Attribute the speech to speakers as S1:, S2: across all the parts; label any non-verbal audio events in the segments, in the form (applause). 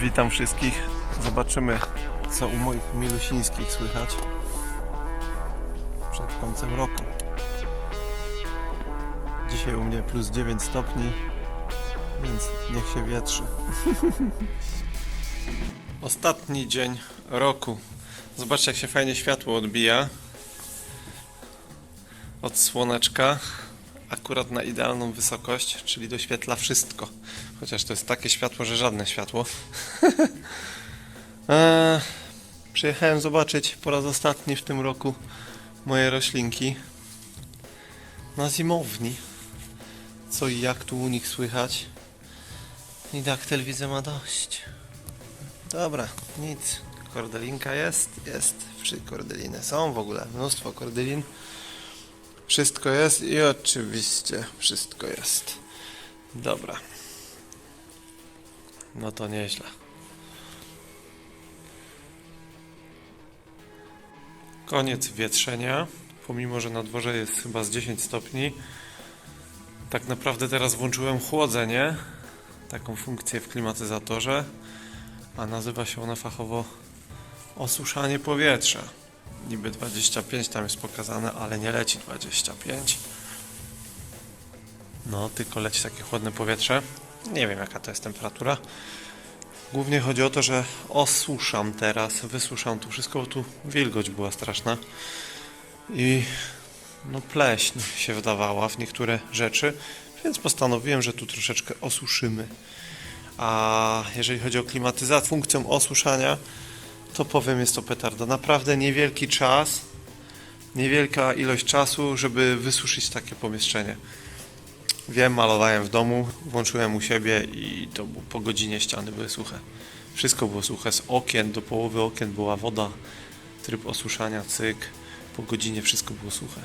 S1: Witam wszystkich. Zobaczymy, co u moich milusińskich słychać przed końcem roku. Dzisiaj u mnie plus 9 stopni, więc niech się wietrzy. (laughs) Ostatni dzień roku. Zobaczcie, jak się fajnie światło odbija od słoneczka. Akurat na idealną wysokość, czyli doświetla wszystko. Chociaż to jest takie światło, że żadne światło. eee, (laughs) przyjechałem zobaczyć po raz ostatni w tym roku moje roślinki na zimowni. Co i jak tu u nich słychać. I daktyl widzę ma dość. Dobra, nic. Kordelinka jest, jest. Trzy kordeliny są w ogóle. Mnóstwo kordelin. Wszystko jest i oczywiście wszystko jest. Dobra. No to nieźle. Koniec wietrzenia. Pomimo, że na dworze jest chyba z 10 stopni. Tak naprawdę teraz włączyłem chłodzenie. Taką funkcję w klimatyzatorze. A nazywa się ona fachowo osuszanie powietrza. Niby 25 tam jest pokazane, ale nie leci 25. No, tylko leci takie chłodne powietrze. Nie wiem jaka to jest temperatura. Głównie chodzi o to, że osuszam teraz, wysuszam tu wszystko, bo tu wilgoć była straszna. I no pleśń się wdawała w niektóre rzeczy, więc postanowiłem, że tu troszeczkę osuszymy. A jeżeli chodzi o klimatyzację, funkcją osuszania, to powiem, jest to petarda. Naprawdę niewielki czas, niewielka ilość czasu, żeby wysuszyć takie pomieszczenie. Wiem, malowałem w domu, włączyłem u siebie i to po godzinie ściany były suche. Wszystko było suche, z okien do połowy okien była woda, tryb osuszania, cyk. Po godzinie wszystko było suche.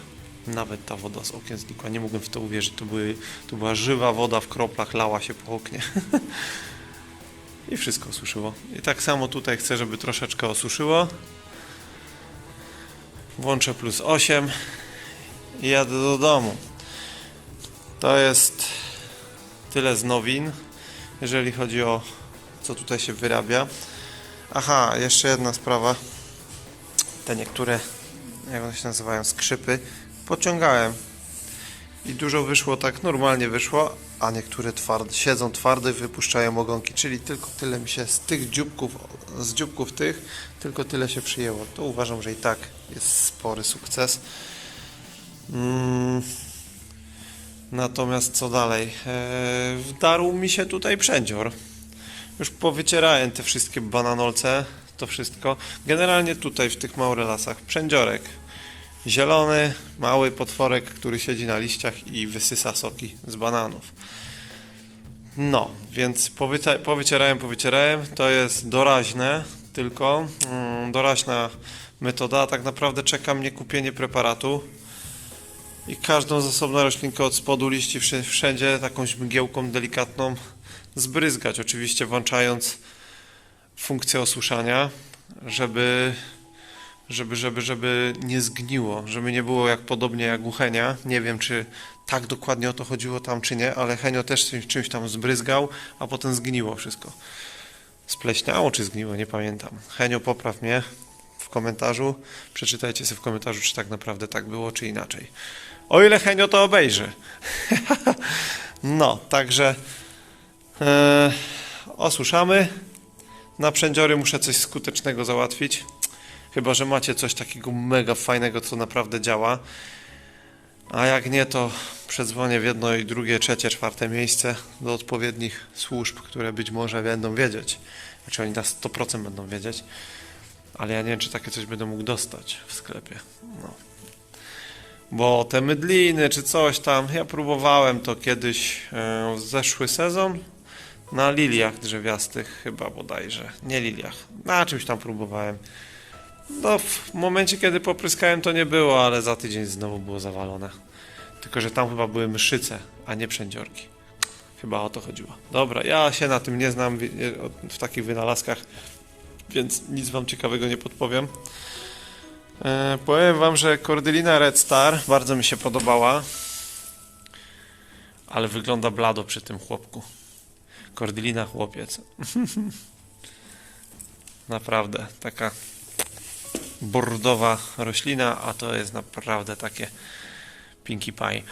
S1: Nawet ta woda z okien znikła. Nie mogłem w to uwierzyć. To, były, to była żywa woda w kroplach, lała się po oknie. (laughs) I wszystko osuszyło. I tak samo tutaj chcę, żeby troszeczkę osuszyło. Włączę plus 8 i jadę do domu. To jest tyle z nowin, jeżeli chodzi o co tutaj się wyrabia. Aha, jeszcze jedna sprawa. Te niektóre, jak one się nazywają, skrzypy, pociągałem. I dużo wyszło tak, normalnie wyszło, a niektóre twarde, siedzą twarde i wypuszczają ogonki, czyli tylko tyle mi się z tych dzióbków, z dzióbków tych, tylko tyle się przyjęło. To uważam, że i tak jest spory sukces. Mm. Natomiast co dalej? Eee, wdarł mi się tutaj przędzior. Już powycierałem te wszystkie bananolce, to wszystko. Generalnie tutaj w tych maurelasach przędziorek. Zielony, mały potworek, który siedzi na liściach i wysysa soki z bananów. No, więc powyta- powycierałem, powycierałem. To jest doraźne, tylko mm, doraźna metoda. Tak naprawdę czeka mnie kupienie preparatu i każdą z osobna roślinkę od spodu liści wszędzie taką mgiełką delikatną zbryzgać. Oczywiście włączając funkcję osuszania, żeby żeby, żeby, żeby nie zgniło, żeby nie było jak podobnie jak u Henia. Nie wiem, czy tak dokładnie o to chodziło tam, czy nie, ale Henio też czymś, tam zbryzgał, a potem zgniło wszystko. Spleśniało czy zgniło, nie pamiętam. Henio, popraw mnie w komentarzu. Przeczytajcie sobie w komentarzu, czy tak naprawdę tak było, czy inaczej. O ile Henio to obejrzy. (laughs) no, także e, osuszamy. Na przędziory muszę coś skutecznego załatwić. Chyba, że macie coś takiego mega fajnego, co naprawdę działa. A jak nie, to przedzwonię w jedno i drugie, trzecie, czwarte miejsce do odpowiednich służb, które być może będą wiedzieć. Znaczy oni na 100% będą wiedzieć. Ale ja nie wiem, czy takie coś będę mógł dostać w sklepie. No. Bo te mydliny, czy coś tam, ja próbowałem to kiedyś e, w zeszły sezon na liliach drzewiastych chyba bodajże. Nie liliach, na czymś tam próbowałem. No, w momencie, kiedy popryskałem, to nie było, ale za tydzień znowu było zawalone. Tylko, że tam chyba były myszyce, a nie przędziorki. Chyba o to chodziło. Dobra, ja się na tym nie znam w takich wynalazkach, więc nic wam ciekawego nie podpowiem. E, powiem wam, że Cordylina Red Star bardzo mi się podobała, ale wygląda blado przy tym chłopku. Cordylina chłopiec. (laughs) Naprawdę, taka bordowa roślina, a to jest naprawdę takie Pinkie Pie.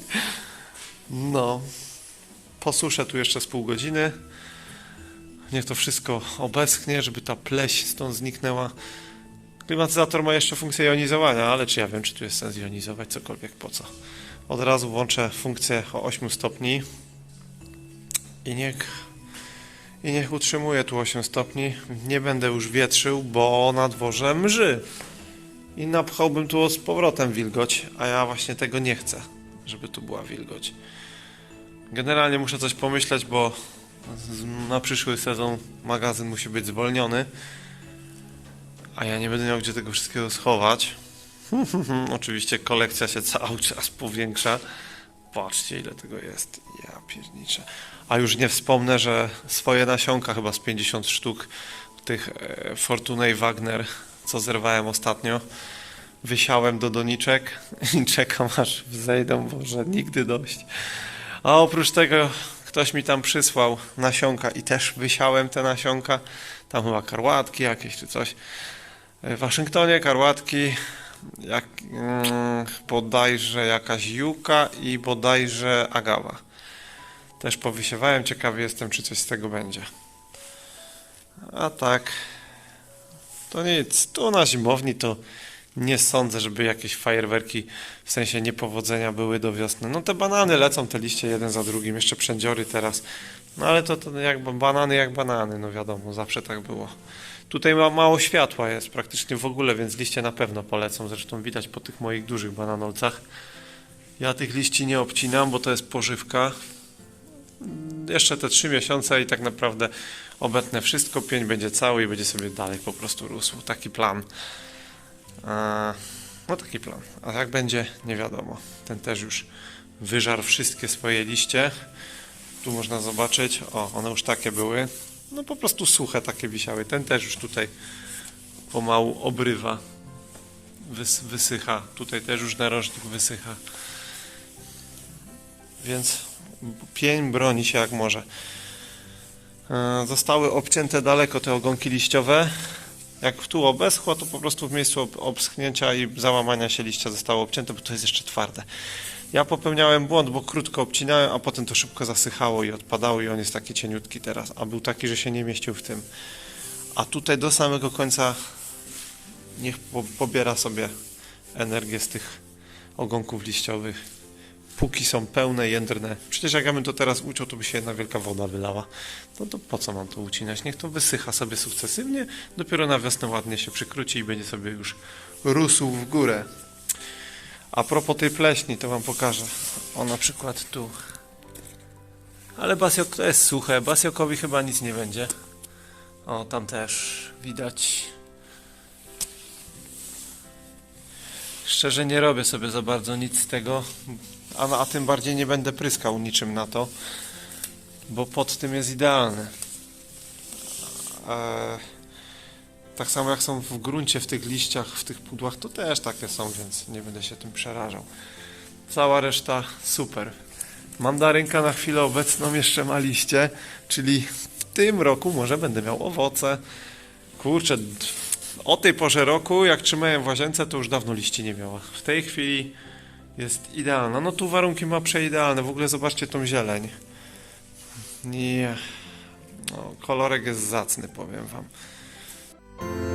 S1: (laughs) no, posuszę tu jeszcze z pół godziny. Niech to wszystko obeschnie, żeby ta pleś stąd zniknęła. Klimatyzator ma jeszcze funkcję jonizowania, ale czy ja wiem, czy tu jest sens jonizować cokolwiek, po co? Od razu włączę funkcję o 8 stopni i niech, i niech utrzymuje tu 8 stopni. Nie będę już wietrzył, bo na dworze mrzy. I napchałbym tu z powrotem wilgoć, a ja właśnie tego nie chcę, żeby tu była wilgoć. Generalnie muszę coś pomyśleć, bo na przyszły sezon magazyn musi być zwolniony. A ja nie będę miał gdzie tego wszystkiego schować. (laughs) Oczywiście kolekcja się cały czas powiększa. Patrzcie ile tego jest. Ja pierniczę. A już nie wspomnę, że swoje nasionka, chyba z 50 sztuk tych e, Fortunej Wagner, co zerwałem ostatnio, wysiałem do doniczek (laughs) i czekam aż wzejdą, Boże, nigdy dość. A oprócz tego ktoś mi tam przysłał nasionka i też wysiałem te nasionka. Tam chyba karłatki jakieś czy coś. W Waszyngtonie karłatki, jak, mm, bodajże jakaś juka i bodajże agawa. Też powysiewałem, ciekawy jestem, czy coś z tego będzie. A tak, to nic. Tu na zimowni to nie sądzę, żeby jakieś fajerwerki w sensie niepowodzenia były do wiosny. No te banany lecą, te liście jeden za drugim, jeszcze przędziory teraz. No ale to, to jak banany jak banany, no wiadomo, zawsze tak było. Tutaj ma mało światła jest praktycznie w ogóle, więc liście na pewno polecą. Zresztą widać po tych moich dużych bananolcach. Ja tych liści nie obcinam, bo to jest pożywka. Jeszcze te trzy miesiące i tak naprawdę obetnę wszystko, pień będzie cały i będzie sobie dalej po prostu rósł. Taki plan. No taki plan. A jak będzie, nie wiadomo. Ten też już wyżarł wszystkie swoje liście. Tu można zobaczyć, o, one już takie były. No po prostu suche takie wisiały. Ten też już tutaj pomału obrywa. Wys, wysycha. Tutaj też już narożnik wysycha. Więc pień broni się jak może. E, Zostały obcięte daleko te ogonki liściowe. Jak tu obeschło, to po prostu w miejscu ob- obschnięcia i załamania się liścia zostało obcięte, bo to jest jeszcze twarde. Ja popełniałem błąd, bo krótko obcinałem, a potem to szybko zasychało i odpadało i on jest taki cieniutki teraz, a był taki, że się nie mieścił w tym. A tutaj do samego końca niech po, pobiera sobie energię z tych ogonków liściowych. Póki są pełne, jędrne. Przecież jak ja bym to teraz uciął, to by się jedna wielka woda wylała. No to po co mam to ucinać? Niech to wysycha sobie sukcesywnie. Dopiero na wiosnę ładnie się przykróci i będzie sobie już rósł w górę. A propos tej pleśni, to wam pokażę. O, na przykład tu. Ale basiok to jest suche. Basiokowi chyba nic nie będzie. O, tam też widać. Szczerze nie robię sobie za bardzo nic z tego, a, a tym bardziej nie będę pryskał niczym na to, bo pod tym jest idealny. Eee, tak samo jak są w gruncie, w tych liściach, w tych pudłach, to też takie są, więc nie będę się tym przerażał. Cała reszta super. Mandarynka na chwilę obecną jeszcze ma liście, czyli w tym roku może będę miał owoce. Kurczę, o tej porze roku, jak trzymałem w łazience, to już dawno liści nie miała. W tej chwili jest idealna. No tu warunki ma przeidealne. W ogóle zobaczcie tą zieleń. Nie. No, kolorek jest zacny, powiem wam. you